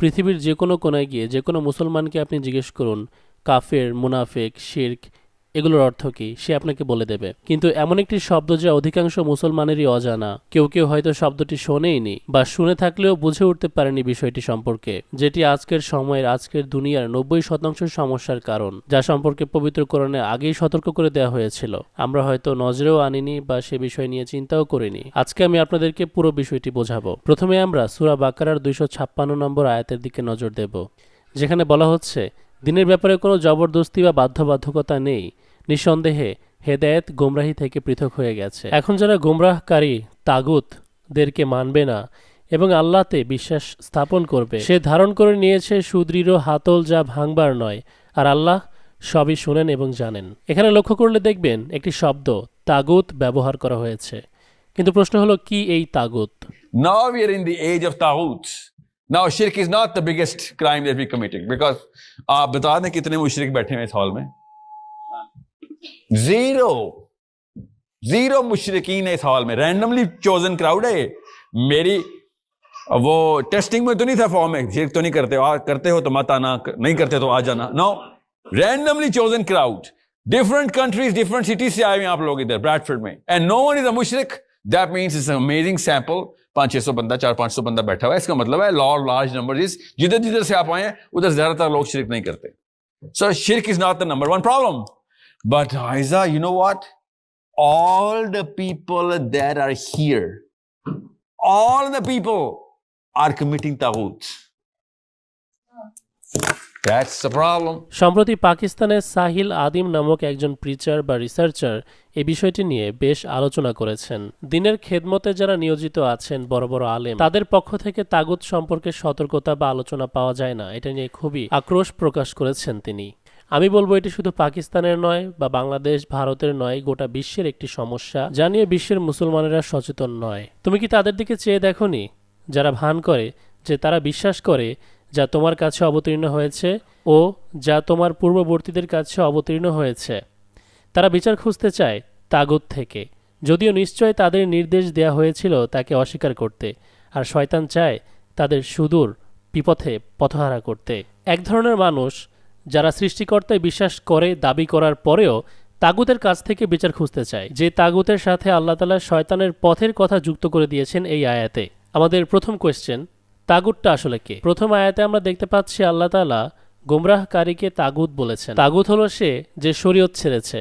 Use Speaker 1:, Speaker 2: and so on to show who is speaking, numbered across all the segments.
Speaker 1: পৃথিবীর যে কোনো কোনায় গিয়ে যে কোনো মুসলমানকে আপনি জিজ্ঞেস করুন কাফের মুনাফেক শির্ক এগুলোর অর্থ কি? সে আপনাকে বলে দেবে। কিন্তু এমন একটি শব্দ যা অধিকাংশ মুসলমানেরই অজানা। কেউ কেউ হয়তো শব্দটি শোনেইনি বা শুনে থাকলেও বুঝে উঠতে পারেনি বিষয়টি সম্পর্কে, যেটি আজকের সময়ের আজকের দুনিয়ার নব্বই শতাংশ সমস্যার কারণ, যা সম্পর্কে পবিত্র কোরআনে আগেই সতর্ক করে দেওয়া হয়েছিল। আমরা হয়তো নজরেও আনিনি বা সে বিষয় নিয়ে চিন্তাও করিনি। আজকে আমি আপনাদেরকে পুরো বিষয়টি বোঝাবো। প্রথমে আমরা সুরা বাকারার দুইশো ছাপ্পান্ন নম্বর আয়াতের দিকে নজর দেব, যেখানে বলা হচ্ছে দিনের ব্যাপারে কোনো জবরদস্তি বা বাধ্যবাধকতা নেই। নিঃসন্দেহে হেদায়েত গোমরাহি থেকে পৃথক হয়ে গেছে। এখন যারা গোমরাহকারী, তাগুতদেরকে মানবে না এবং আল্লাহতে বিশ্বাস স্থাপন করবে। সে ধারণ করে নিয়েছে, সুদৃঢ় হাতল যা ভাঙবার নয়। আর আল্লাহ সবই শুনেন এবং জানেন। এখানে লক্ষ্য করলে দেখবেন একটি শব্দ, তাগুত, ব্যবহার করা হয়েছে। কিন্তু প্রশ্ন হলো, কি এই তাগুত?
Speaker 2: Now we are in the age of. نا شرک از ناٹ دا بگیسٹ کرائم دیٹ وی کمیٹنگ بیکاز آپ بتا دیں کتنے مشرق بیٹھے ہوئے اس ہال میں؟ زیرو. زیرو مشرقین ہے اس ہال میں. رینڈملی چوزن کراؤڈ ہے. میری وہ ٹیسٹنگ میں تو نہیں تھا فارم میں. شرک تو نہیں کرتے. ہو کرتے ہو تو مت آنا. نہیں کرتے تو آ جانا. نو رینڈملی چوزن کراؤڈ ڈفرنٹ کنٹریز ڈفرنٹ سٹیز سے آئے ہوئے آپ لوگ ادھر. براڈفرڈ میں. اینڈ نو ون از اے مشرق دیٹ مینس از امیزنگ سیمپل پانچ چھ سو بندہ، چار پانچ سو بندہ بیٹھا ہوا ہے۔ اس کا مطلب ہے لا لارج نمبر جدھر جدھر سے آپ آئے ہیں، ادھر زیادہ تر لوگ شرک نہیں کرتے۔ سو شرک از ناٹ دا نمبر ون پرابلم بٹ آئزا یو نو واٹ آل دا پیپل دیر آر ہیئر آل دا پیپل آر کمیٹنگ تاوت That's the problem.
Speaker 1: সম্প্রতি পাকিস্তানের সাহিল আদিম নামক একজন প্রিচার বা রিসার্চার এই বিষয়টি নিয়ে বেশ আলোচনা করেছেন। দিনের খেদমতে যারা নিয়োজিত আছেন বড় বড় আলেম, তাদের পক্ষ থেকে তাগুত সম্পর্কে সতর্কতা বা আলোচনা পাওয়া যায় না। এটা নিয়ে খুবই আক্রোশ প্রকাশ করেছেন তিনি। আমি বলব এটি শুধু পাকিস্তানের নয় বা বাংলাদেশ, ভারতের নয়, গোটা বিশ্বের একটি সমস্যা, যা নিয়ে বিশ্বের মুসলমানেরা সচেতন নয়। তুমি কি তাদের দিকে চেয়ে দেখনি? যারা ভান করে, যে তারা বিশ্বাস করে যা তোমার কাছে অবতীর্ণ হয়েছে ও যা তোমার পূর্ববর্তীদের কাছে অবতীর্ণ হয়েছে। তারা বিচার খুঁজতে চায় তাগুত থেকে। যদিও নিশ্চয় তাদের নির্দেশ দেয়া হয়েছিল তাকে অস্বীকার করতে, আর শয়তান চায় তাদের সুদূর বিপথে পথহারা করতে। এক ধরনের মানুষ যারা সৃষ্টিকর্তায় বিশ্বাস করে দাবি করার পরেও তাগুতের কাছ থেকে বিচার খুঁজতে চায়। যে তাগুতের সাথে আল্লাহ তালা শয়তানের পথের কথা যুক্ত করে দিয়েছেন এই আয়াতে। আমাদের প্রথম কোয়েশ্চেন তাগুতটা আসলে কে? প্রথম আয়াতে আমরা দেখতে পাচ্ছি আল্লাহ তালা গোমরাহকারীকে তাগুত বলেছেন। তাগুত হলো সে যে শরীয়ত ছেড়েছে।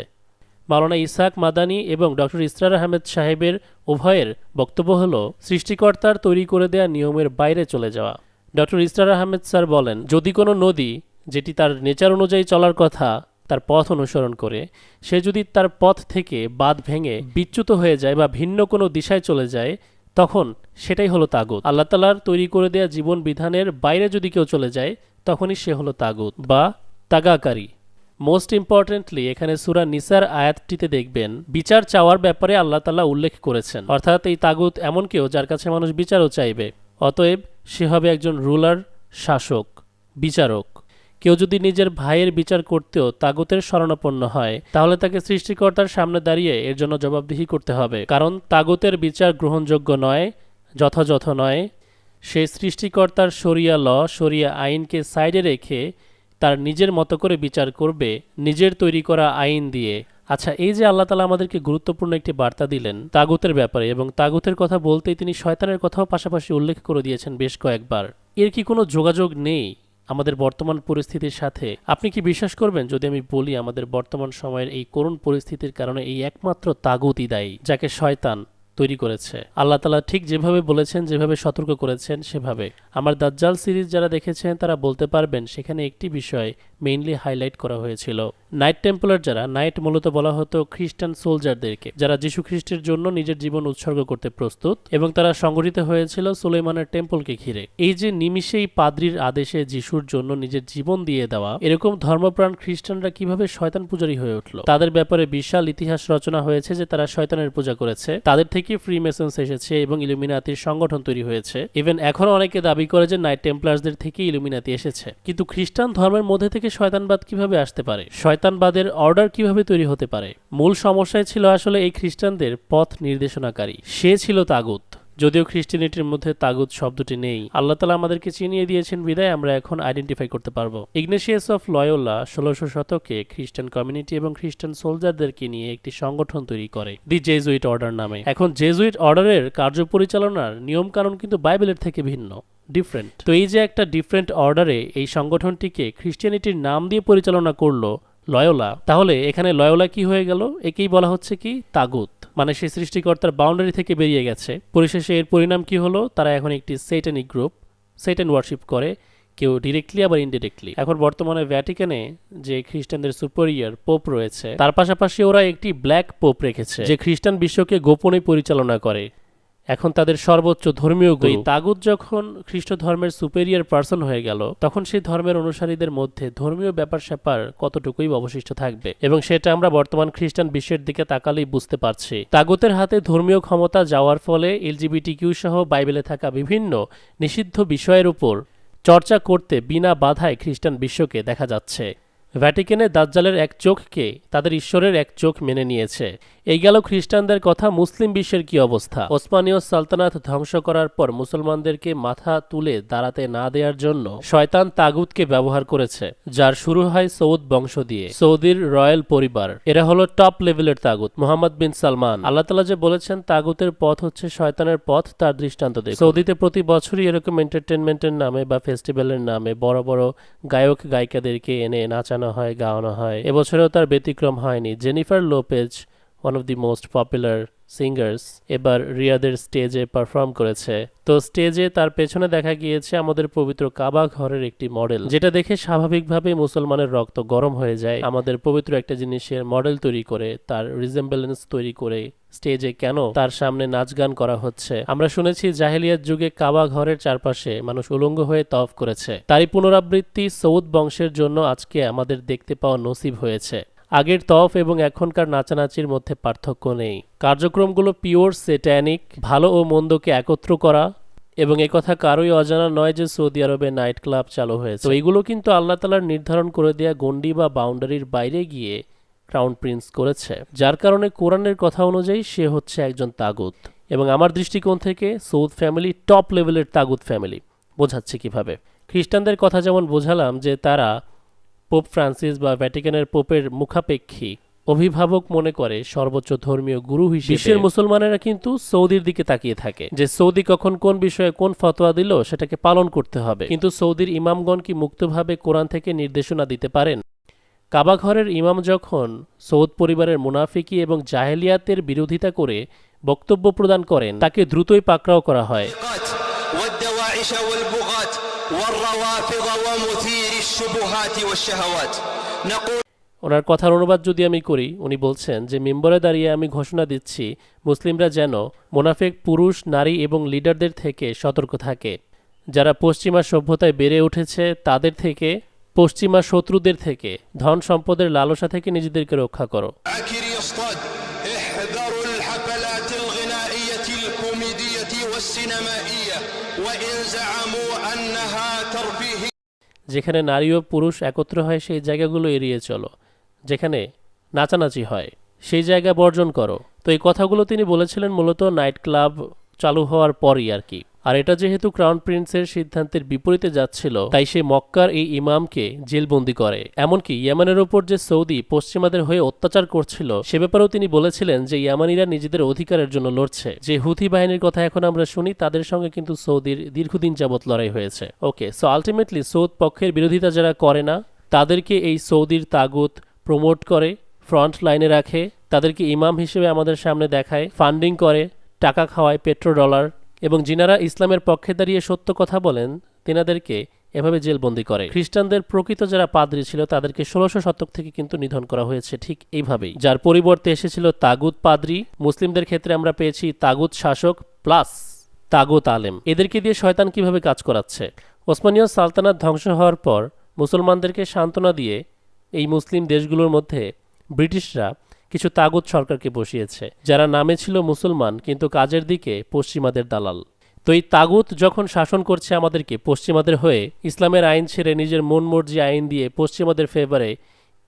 Speaker 1: মাওলানা ইসাক মাদানি এবং ডক্টর ইসরার আহমেদ সাহেবের উভয়ের বক্তব্য হল, সৃষ্টিকর্তার তৈরি করে দেয়া নিয়মের বাইরে চলে যাওয়া। ডক্টর ইসরার আহমেদ স্যার বলেন, যদি কোনো নদী যেটি তার নেচার অনুযায়ী চলার কথা তার পথ অনুসরণ করে, সে যদি তার পথ থেকে বাঁধ ভেঙে বিচ্যুত হয়ে যায় বা ভিন্ন কোনো দিশায় চলে যায় তখন সেটাই হলো তাগুত। আল্লাহ তালার তৈরি করে দেয়া জীবন বিধানের বাইরে যদি কেউ চলে যায়, তখনই সে হলো তাগুত বা তাগাকারী। মোস্ট ইম্পর্টেন্টলি এখানে সুরা নিসার আয়াতটিতে দেখবেন, বিচার চাওয়ার ব্যাপারে আল্লাহ তালা উল্লেখ করেছেন। অর্থাৎ এই তাগুত এমন কেউ যার কাছে মানুষ বিচারও চাইবে, অতএব সে হবে একজন রুলার শাসক, বিচারক। কেউ যদি নিজের ভাইয়ের বিচার করতেও তাগুতের শরণাপন্ন হয়, তাহলে তাকে সৃষ্টিকর্তার সামনে দাঁড়িয়ে এর জন্য জবাবদিহি করতে হবে। কারণ তাগুতের বিচার গ্রহণযোগ্য নয়, যথাযথ নয়। সে সৃষ্টিকর্তার শরিয়া ল, শরিয়া আইনকে সাইডে রেখে তার নিজের মতো করে বিচার করবে, নিজের তৈরি করা আইন দিয়ে। আচ্ছা এই যে আল্লাহ তালা আমাদেরকে গুরুত্বপূর্ণ একটি বার্তা দিলেন তাগুতের ব্যাপারে এবং তাগুতের কথা বলতেই তিনি শয়তানের কথাও পাশাপাশি উল্লেখ করে দিয়েছেন বেশ কয়েকবার। এর কি কোনো যোগাযোগ নেই? আমাদের বর্তমান পরিস্থিতির সাথে, আপনি কি বিশ্বাস করবেন যদি আমি বলি আমাদের বর্তমান সময়ের এই করুণ পরিস্থিতির কারণে এই একমাত্র তাগুতি দায়ী, যাকে শয়তান তৈরি করেছে? আল্লাহ তালা ঠিক যেভাবে বলেছেন, যেভাবে সতর্ক করেছেন, সেভাবে। আমার দাজ্জাল সিরিজ যারা দেখেছেন, তারা বলতে পারবেন, সেখানে একটি বিষয় মেইনলি হাইলাইট করা হয়েছিল। নাইট টেম্পলার যারা নাইট মূলত বলা হতো খ্রিস্টান সোলজারদেরকে, যারা যীশু খ্রিস্টের জন্য নিজের জীবন উৎসর্গ করতে প্রস্তুত এবং তারা সংগঠিত হয়েছিল সুলেমানের টেম্পলকে ঘিরে। এই যে নিমিষেই পাদ্রির আদেশে যিশুর জন্য নিজের জীবন দিয়ে দেওয়া, এরকম ধর্মপ্রাণ খ্রিস্টানরা কীভাবে শয়তান পূজারী হয়ে উঠল? তাদের ব্যাপারে বিশাল ইতিহাস রচনা হয়েছে যে তারা শয়তানের পূজা করেছে। তাদের থেকে ফ্রি মেসন্স এসেছে এবং ইলুমিনাতির সংগঠন তৈরি হয়েছে। ইভেন এখনও অনেকে দাবি করে যে নাইট টেম্পলার্সদের থেকে ইলুমিনাতি এসেছে। কিন্তু খ্রিস্টান ধর্মের মধ্যে থেকে শয়তানবাদ কীভাবে আসতে পারে? শয়তানবাদের অর্ডার কীভাবে তৈরি হতে পারে? মূল সমস্যায় ছিল আসলে এই খ্রিস্টানদের পথ নির্দেশনাকারী। সে ছিল তাগুত। যদিও খ্রিস্টানিটির মধ্যে তাগুত শব্দটি নেই, আল্লাহ তালা আমাদেরকে চিনিয়ে দিয়েছেন বিদায়, আমরা এখন আইডেন্টিফাই করতে পারব। ইগনেশিয়াস অফ লয়োলা ষোলোশো শতকে খ্রিস্টান কমিউনিটি এবং খ্রিস্টান সোলজারদেরকে নিয়ে একটি সংগঠন তৈরি করে, দি জেজুইট অর্ডার নামে। এখন জেজুইট অর্ডারের কার্য পরিচালনার নিয়ম কানুন কিন্তু বাইবেলের থেকে ভিন্ন। ডিফারেন্ট তো এই যে একটা ডিফারেন্ট অর্ডারে এই সংগঠনটিকে খ্রিস্টিয়ানিটির নাম দিয়ে পরিচালনা করল লয়োলা, তাহলে এখানে লয়োলা কি হয়ে গেল? একেই বলা হচ্ছে কি? তাগুত। মানে সে সৃষ্টিকর্তার বাউন্ডারি থেকে বেরিয়ে গেছে। পরিশেষে এর পরিণাম কি হলো? তারা এখন একটি সেটানিক গ্রুপ সেটান ওয়ার্শিপ করে, কেউ ডিরেক্টলি আবার ইনডিরেক্টলি এখন বর্তমানে ভ্যাটিকানে যে খ্রিস্টানদের সুপেরিয়র পোপ রয়েছে, তার পাশাপাশি ওরা একটি ব্ল্যাক পোপ রেখেছে, যে খ্রিস্টান বিশ্বকে গোপনে পরিচালনা করে। এখন তাদের সর্বোচ্চ ধর্মীয় গুরু। তাগুত যখন খ্রিস্ট ধর্মের সুপেরিয়ার পার্সন হয়ে গেল তখন সেই ধর্মের অনুসারীদের মধ্যে ধর্মীয় ব্যাপার স্যাপার কতটুকুই অবশিষ্ট থাকবে? এবং সেটা আমরা বর্তমান খ্রিস্টান বিশ্বের দিকে তাকালেই বুঝতে পারছি। তাগুতের হাতে ধর্মীয় ক্ষমতা যাওয়ার ফলে এলজিবিটি কিউ সহ বাইবেলে থাকা বিভিন্ন নিষিদ্ধ বিষয়ের উপর চর্চা করতে বিনা বাধায় খ্রিস্টান বিশ্বকে দেখা যাচ্ছে। ভ্যাটিকানে দাজ্জালের এক চোখকে তাদের ঈশ্বরের এক চোখ মেনে নিয়েছে। এই গেল খ্রিস্টানদের কথা মুসলিম বিশ্বের কি অবস্থা? ওসমানীয় সালতানাত ধ্বংস করার পর মুসলমানদেরকে মাথা তুলে দাঁড়াতে না দেওয়ার জন্য শয়তান তাগুতকে ব্যবহার করেছে, যার শুরু হয় সৌদ বংশ দিয়ে। সৌদির রয়্যাল পরিবার, এরা হলো টপ লেভেলের তাগুত। মোহাম্মদ বিন সালমান, আল্লাহ তালা যে বলেছেন, তাগুতের পথ হচ্ছে শয়তানের পথ, তার দৃষ্টান্ত দেখুন। সৌদিতে প্রতি বছরই এরকম এন্টারটেনমেন্টের নামে বা ফেস্টিভ্যালের নামে বড় বড় গায়ক, গায়িকাদেরকে এনে নাচানো হয় গাওয়ানো হয়। এবছরেও তার ব্যতিক্রম হয়নি। Jennifer Lopez one of the most popular singers এবার রিয়াদের স্টেজে পারফর্ম করেছে। তো স্টেজে তার পেছনে দেখা গিয়েছে আমাদের পবিত্র কাবা ঘরের একটি মডেল যেটা দেখে স্বাভাবিকভাবে মুসলমানের রক্ত গরম হয়ে যায়। আমাদের পবিত্র একটা জিনিসের মডেল তৈরি করে, তার রিজেম্বলেন্স তৈরি করে স্টেজে কেন তার সামনে নাচ গান করা হচ্ছে। আমরা শুনেছি জাহেলিয়াত যুগে কাবা ঘরের চারপাশে মানুষ উলঙ্গ হয়ে তফ করেছে। তারই পুনরাবৃত্তি সৌদ বংশের জন্য আজকে আমাদের দেখতে পাওয়া নসিব হয়েছে। আগের তফ এবং এখনকার নাচানাচির মধ্যে পার্থক্য নেই। কার্যক্রমগুলো পিওর সেট্যানিক ভালো ও মন্দকে একত্র করা এবং একথা কারোই অজানা নয় যে সৌদি আরবে নাইট ক্লাব চালু হয়েছে। তো এগুলো কিন্তু আল্লাহ তালার নির্ধারণ করে দেয়া গণ্ডি বা বাউন্ডারির বাইরে গিয়ে ক্রাউন প্রিন্স করেছে। যার কারণে কোরআনের কথা অনুযায়ী সে হচ্ছে একজন তাগুত। এবং আমার দৃষ্টিকোণ থেকে সৌদ ফ্যামিলি টপ লেভেলের তাগুত ফ্যামিলি। বোঝাচ্ছে কীভাবে? খ্রিস্টানদের কথা যেমন বোঝালাম যে তারা পোপ ফ্রান্সিস বা ভ্যাটিকানের পোপের মুখাপেক্ষী অভিভাবক মনে করে সর্বোচ্চ ধর্মীয় গুরু হিসেবে বিশ্বের মুসলমানেরা কিন্তু সৌদির দিকে তাকিয়ে থাকে যে সৌদি কখন কোন বিষয়ে কোন ফতোয়া দিল সেটাকে পালন করতে হবে। কিন্তু সৌদির ইমামগণ কি মুক্তভাবে কোরআন থেকে নির্দেশনা দিতে পারেন? কাবাঘরের ইমাম যখন সৌদ পরিবারের মুনাফিকি এবং জাহেলিয়াতের বিরোধিতা করে বক্তব্য প্রদান করেন তাকে দ্রুতই পাকড়াও করা হয়।
Speaker 3: والدواعش والبغاة والروافض ومثير الشبهات والشهوات نقول
Speaker 1: ওনার কথার অনুবাদ যদি আমি করি উনি বলছেন যে মেম্বরে দাঁড়িয়ে আমি ঘোষণা দিচ্ছি মুসলিমরা যেন মোনাফেক পুরুষ নারী এবং লিডারদের থেকে সতর্ক থাকে যারা পশ্চিমা সভ্যতায় বেড়ে উঠেছে তাদের থেকে পশ্চিমা শত্রুদের থেকে ধন সম্পদের লালসা থেকে নিজেদেরকে রক্ষা করো যেখানে নারী ও পুরুষ একত্র হয়, সেই জায়গাগুলো এড়িয়ে চলো। যেখানে নাচানাচি হয়, সেই জায়গা বর্জন করো। তো এই কথাগুলো তিনি বলেছিলেন মূলত নাইট ক্লাব চালু হওয়ার পরই আর কি। আর এটা যেহেতু ক্রাউন প্রিন্সের সিদ্ধান্তের বিপরীতে যাচ্ছিল, তাই সে মক্কার এই ইমামকে জেলবন্দি করে। এমনকি ইয়ামানের ওপর যে সৌদি পশ্চিমাদের হয়ে অত্যাচার করছিল, সে ব্যাপারেও তিনি বলেছিলেন যে ইয়ামানিরা নিজেদের অধিকারের জন্য লড়ছে। যে হুথি বাহিনীর কথা এখন আমরা শুনি, তাদের সঙ্গে কিন্তু সৌদির দীর্ঘদিন যাবৎ লড়াই হয়েছে। ওকে, সো আলটিমেটলি সৌদ পক্ষের বিরোধিতা যারা করে না, তাদেরকে এই সৌদির তাগুত প্রমোট করে, ফ্রন্ট লাইনে রাখে, তাদেরকে ইমাম হিসেবে আমাদের সামনে দেখায়, ফান্ডিং করে, টাকা খাওয়ায় পেট্রো ডলার এবং যিনারা ইসলামের পক্ষে দাঁড়িয়ে সত্য কথা বলেন, তিনাদেরকে এভাবে জেলবন্দি করে। খ্রিস্টানদের প্রকৃত যারা পাদ্রী ছিল, তাদেরকে ষোলোশো শতক থেকে কিন্তু নিধন করা হয়েছে ঠিক এইভাবেই। যার পরিবর্তে এসেছিল তাগুত পাদ্রী। মুসলিমদের ক্ষেত্রে আমরা পেয়েছি তাগুত শাসক প্লাস তাগুত আলেম। এদেরকে দিয়ে শয়তান কীভাবে কাজ করাচ্ছে? ওসমানীয় সালতানাত ধ্বংস হওয়ার পর মুসলমানদেরকে সান্ত্বনা দিয়ে এই মুসলিম দেশগুলোর মধ্যে ব্রিটিশরা কিছু তাগুত সরকারকে বসিয়েছে, যারা নামে ছিল মুসলমান কিন্তু কাজের দিকে পশ্চিমাদের দালাল। তো এই তাগুত যখন শাসন করছে আমাদেরকে পশ্চিমাদের হয়ে, ইসলামের আইন ছেড়ে নিজের মন মর্জি আইন দিয়ে পশ্চিমাদের ফেভারে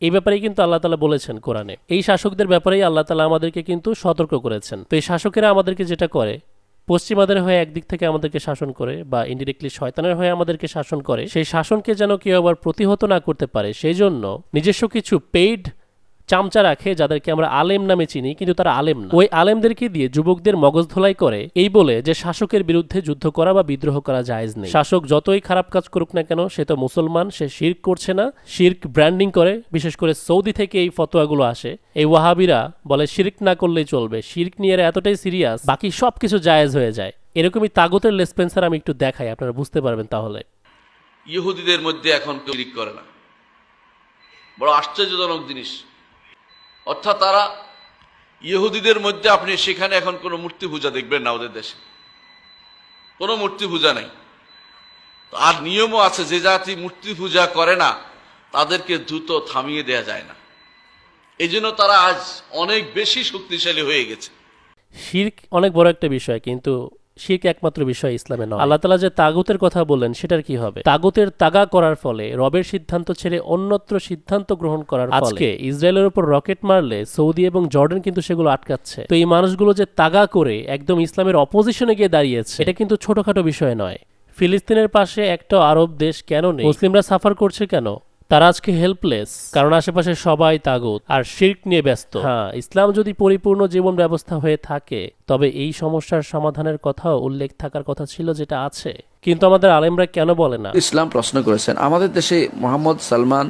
Speaker 1: এই ব্যাপারেই কিন্তু আল্লাহ তালা বলেছেন কোরআনে। এই শাসকদের ব্যাপারেই আল্লাহ তালা আমাদেরকে কিন্তু সতর্ক করেছেন। তো এই শাসকেরা আমাদেরকে যেটা করে, পশ্চিমাদের হয়ে একদিক থেকে আমাদেরকে শাসন করে বা ইনডিরেক্টলি শয়তানের হয়ে আমাদেরকে শাসন করে, সেই শাসনকে যেন কেউ আবার প্রতিহত না করতে পারে, সেই জন্য নিজস্ব কিছু পেইড চামচা রাখে যাদেরকে আমরা আলেম নামে চিনি, কিন্তু তারা আলেম না। ওই আলেমদেরকে দিয়ে যুবকদের মগজ ধোলাই করে, এই বলে যে শাসকের বিরুদ্ধে যুদ্ধ করা বা বিদ্রোহ করা জায়েজ নেই। শাসক যতই খারাপ কাজ করুক না কেন, সে তো মুসলমান, সে শির্ক করছে না, শির্ক ব্র্যান্ডিং করে, বিশেষ করে সৌদি থেকে এই ফতোয়াগুলো আসে। এই ওয়াহাবিরা বলে, শির্ক না করলেই চলবে। শির্ক নিয়ে এরা এতটাই সিরিয়াস, বাকি সব কিছু জায়েজ হয়ে যায়। এরকমই তাগতের লেসপেন্সার আমি একটু দেখাই, আপনারা বুঝতে পারবেন তাহলে।
Speaker 4: ইহুদিদের মধ্যে এখন শিরিক করে না। বড় আশ্চর্যজনক জিনিস। অর্থাৎ তারা ইহুদিদের মধ্যে আপনি সেখানে এখন কোনো মূর্তি পূজা দেখবেন না ওদের দেশে। কোনো মূর্তি পূজা নেই। আর নিয়মও আছে, যে জাতি মূর্তি পূজা করে না, তাদেরকে দ্রুত থামিয়ে দেয়া যায় না। এই জন্য তারা আজ অনেক বেশি শক্তিশালী হয়ে গেছে।
Speaker 1: শির্ক অনেক বড় একটা বিষয়, কিন্তু শির্ক একমাত্র বিষয় ইসলামে নয়? আল্লাহ তালা যে তাগুতের কথা বললেন সেটার কি হবে? তাগুতের তাগা করার ফলে রবের সিদ্ধান্ত ছেড়ে অন্যত্র সিদ্ধান্ত গ্রহণ করার আজকে ইসরায়েলের উপর রকেট মারলে সৌদি এবং জর্ডান কিন্তু সেগুলো আটকাচ্ছে। তো এই মানুষগুলো যে তাগা করে একদম ইসলামের অপোজিশনে গিয়ে দাঁড়িয়েছে এটা কিন্তু ছোটখাটো বিষয় নয়। ফিলিস্তিনের পাশে একটা আরব দেশ কেন নেই? মুসলিমরা সাফার করছে কেন? তারা আজকে হেল্পলেস কারণ আশেপাশে সবাই তাগুত আর শির্ক নিয়ে ব্যস্ত। হ্যাঁ ইসলাম যদি পরিপূর্ণ জীবন ব্যবস্থা হয়ে থাকে তবে এই সমস্যার সমাধানের কথাও উল্লেখ থাকার কথা ছিল যেটা আছে। কিন্তু আমাদের আলেমরা কেন বলে না?
Speaker 5: ইসলাম প্রশ্ন করেছেন আমাদের দেশে মোহাম্মদ সালমান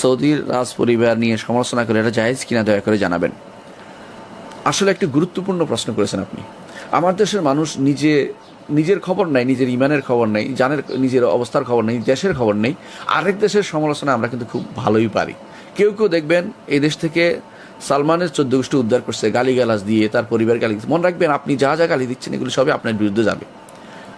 Speaker 5: সৌদির রাজ পরিবার নিয়ে সমালোচনা করে এটা জায়েজ কিনা দয়া করে জানাবেন। আসলে একটি গুরুত্বপূর্ণ প্রশ্ন করেছেন আপনি। আমার দেশের মানুষ নিজে নিজের খবর নাই, নিজের ইমানের খবর নেই, জানের, নিজের অবস্থার খবর নেই, দেশের খবর নেই। আরেক দেশের সমালোচনা আমরা কিন্তু খুব ভালোই পারি। কেউ কেউ দেখবেন এই দেশ থেকে সালমানের চোদ্দ গোষ্ঠী উদ্ধার করছে, গালিগালাজ দিয়ে, তার পরিবার গালি মনে রাখবেন, আপনি যা যা গালি দিচ্ছেন, এগুলো সবই আপনার বিরুদ্ধে যাবে।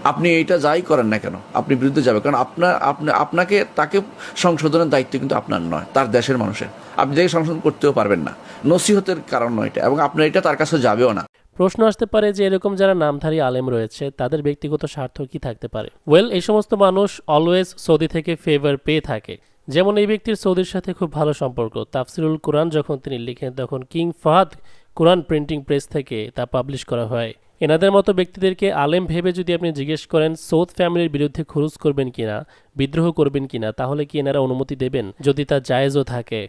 Speaker 5: আপনি এটা যাই করেন না কেন, আপনি বিরুদ্ধে যাবে। কারণ আপনার, আপনি, আপনাকে, তাকে সংশোধনের দায়িত্ব কিন্তু আপনার নয়, তার দেশের মানুষের। আপনি যাকে সংশোধন করতেও পারবেন না। নসিহতের কারণ নয় এটা, এবং আপনার এটা তার কাছে যাবেও না।
Speaker 1: প্রশ্ন আসতে পারে যে এরকম যারা নামধারী আলেম রয়েছে, তাদের ব্যক্তিগত স্বার্থ কি থাকতে পারে? ওয়েল এই সমস্ত মানুষ অলওয়েজ সৌদি থেকে ফেভার পেয়ে থাকে। যেমন এই ব্যক্তির সৌদির সাথে খুব ভালো সম্পর্ক। তাফসিরুল কোরআন যখন তিনি লিখেন, তখন King Fahd Quran printing press থেকে তা পাবলিশ করা হয়। এনাদের মতো ব্যক্তিদেরকে আলেম ভেবে যদি আপনি জিজ্ঞেস করেন, সৌদ ফ্যামিলির বিরুদ্ধে খরচ করবেন কিনা, বিদ্রোহ করবেন কিনা, তাহলে কি এনারা অনুমতি দেবেন? যদি তা জায়েজও থাকে।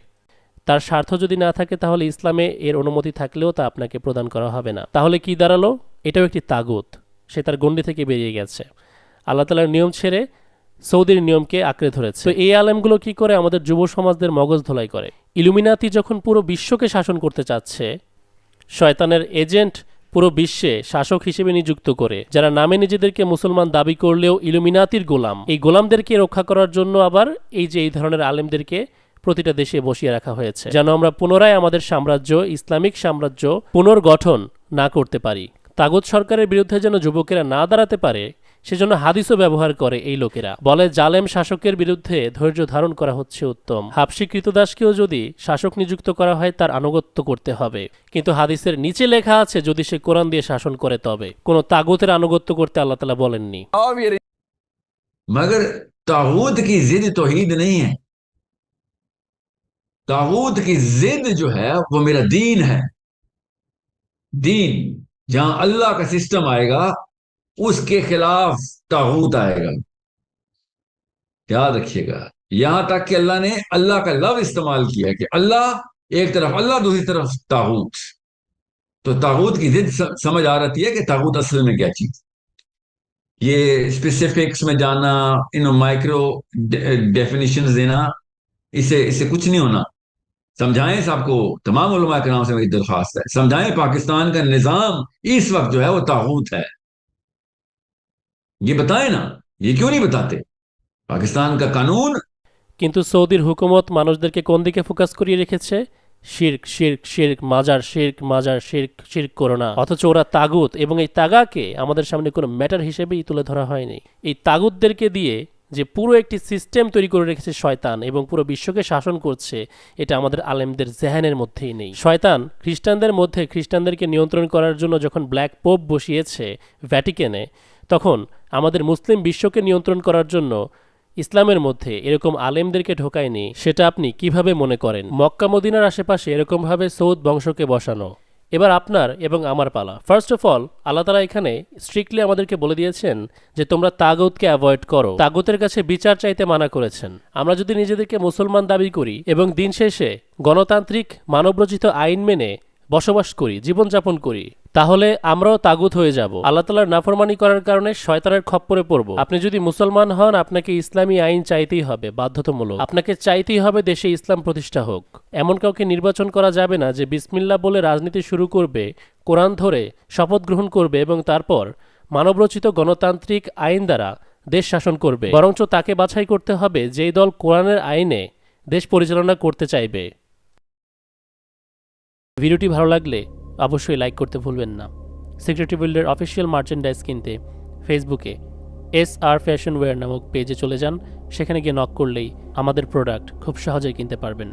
Speaker 1: তার স্বার্থ যদি না থাকে তাহলে ইসলামে এর অনুমতি থাকলেও তা আপনাকে প্রদান করা হবে না। তাহলে কি দাঁড়াল? এটাও একটি তাগুত। সে তার গণ্ডি থেকে বেরিয়ে গেছে। আল্লাহ তালার নিয়ম ছেড়ে সৌদির নিয়মকে আঁকড়ে ধরেছে। তো এই আলেমগুলো কি করে আমাদের যুব সমাজদের মগজ ধোলাই করে? ইলুমিনাতি যখন পুরো বিশ্বকে শাসন করতে চাচ্ছে, শয়তানের এজেন্ট পুরো বিশ্বে শাসক হিসেবে নিযুক্ত করে, যারা নামে নিজেদেরকে মুসলমান দাবি করলেও ইলুমিনাতির গোলাম। এই গোলামদেরকে রক্ষা করার জন্য আবার এই যে এই ধরনের আলেমদেরকে প্রতিটা দেশে বসিয়ে রাখা হয়েছে। যেন আমরা পুনরায় আমাদের সাম্রাজ্য ইসলামিক সাম্রাজ্য পুনর্গঠন না করতে পারি। তাগত সরকারের বিরুদ্ধে যেন যুবকেরা না দাঁড়াতে পারে সেজন্য হাদিসও ব্যবহার করে এই লোকেরা। বলে জালেম শাসকের বিরুদ্ধে ধৈর্য ধারণ করা হচ্ছে উত্তম। হাফসি কৃতদাসকেও যদি শাসক নিযুক্ত করা হয় তার আনুগত্য করতে হবে। কিন্তু হাদিসের নিচে লেখা আছে যদি সে কোরআন দিয়ে শাসন করে তবে। কোন তাগতের আনুগত্য করতে আল্লাহ তালা বলেননি।
Speaker 2: মগর তাগুত
Speaker 6: কি জিদ তোহিদ নেই হ্যাঁ تاغوت کی ضد جو ہے وہ میرا دین ہے۔ دین، جہاں اللہ کا سسٹم آئے گا، اس کے خلاف تاغوت آئے گا۔ یاد رکھیے گا، یہاں تک کہ اللہ نے اللہ کا لفظ استعمال کیا ہے کہ اللہ ایک طرف اللہ، دوسری طرف تاغوت۔ تو تاغوت کی ضد سمجھ آ رہی ہے کہ تاغوت اصل میں کیا چیز۔ یہ اسپیسیفکس میں جانا ان مائکرو ڈیفینیشن دینا۔ इससे इससे कुछ नहीं होना समझाएं सबको तमाम उलमा के नाम से मेरी दरख्वास्त है समझाएं पाकिस्तान का निजाम इस वक्त जो है वो तागूत है ये बताएं ना ये क्यों नहीं बताते पाकिस्तान का कानून
Speaker 1: কিন্তু সৌদির হুকুমত মানুষদেরকে কোন দিকে ফোকাস করিয়ে রেখেছে শির্ক শির্ক শির্ক মাজার শির্ক মাজার শির্ক শির্ক করো না অথচ ওরা তাগুত এবং এই তাগাকে আমাদের সামনে কোনো ম্যাটার হিসেবেই তুলে ধরা হয়নি এই তাগুতদেরকে দিয়ে যে পুরো একটি সিস্টেম তৈরি করে রেখেছে শয়তান এবং পুরো বিশ্বকে শাসন করছে, এটা আমাদের আলেমদের জেহানের মধ্যেই নেই। শয়তান খ্রিস্টানদের মধ্যে খ্রিস্টানদেরকে নিয়ন্ত্রণ করার জন্য যখন ব্ল্যাক পোপ বসিয়েছে ভ্যাটিকেনে, তখন আমাদের মুসলিম বিশ্বকে নিয়ন্ত্রণ করার জন্য ইসলামের মধ্যে এরকম আলেমদেরকে ঢোকায়নি, সেটা আপনি কীভাবে মনে করেন? মক্কা মদিনার আশেপাশে এরকমভাবে সৌদ বংশকে বসানো। এবার আপনার এবং আমার পালা। ফার্স্ট অফ অল আল্লাহ তালা এখানে স্ট্রিক্টলি আমাদেরকে বলে দিয়েছেন যে তোমরা তাগতকে অ্যাভয়েড করো। তাগতের কাছে বিচার চাইতে মানা করেছেন। আমরা যদি নিজেদেরকে মুসলমান দাবি করি এবং দিন শেষে গণতান্ত্রিক মানবরচিত আইন মেনে বসবাস করি, জীবনযাপন করি তাহলে আমরাও তাগুত হয়ে যাব। আল্লাহ তালার নাফরমানি করার কারণে শয়তানের খপ্পরে পড়ব। আপনি যদি মুসলমান হন, আপনাকে ইসলামী আইন চাইতেই হবে, বাধ্যতামূলক। আপনাকে চাইতেই হবে দেশে ইসলাম প্রতিষ্ঠা হোক। এমন কাউকে নির্বাচন করা যাবে না যে বিসমিল্লা বলে রাজনীতি শুরু করবে, কোরআন ধরে শপথ গ্রহণ করবে এবং তারপর মানবরচিত গণতান্ত্রিক আইন দ্বারা দেশ শাসন করবে। বরঞ্চ তাকে বাছাই করতে হবে যেই দল কোরআনের আইনে দেশ পরিচালনা করতে চাইবে। ভিডিওটি ভালো লাগলে অবশ্যই লাইক করতে ভুলবেন না। সিক্রেটি বিল্ডের অফিসিয়াল মার্চেন্ডাইজ কিনতে ফেসবুকে এস আর ফ্যাশন ওয়্যার নামক পেজে চলে যান। সেখানে গিয়ে নক করলেই আমাদের প্রোডাক্ট খুব সহজেই কিনতে পারবেন।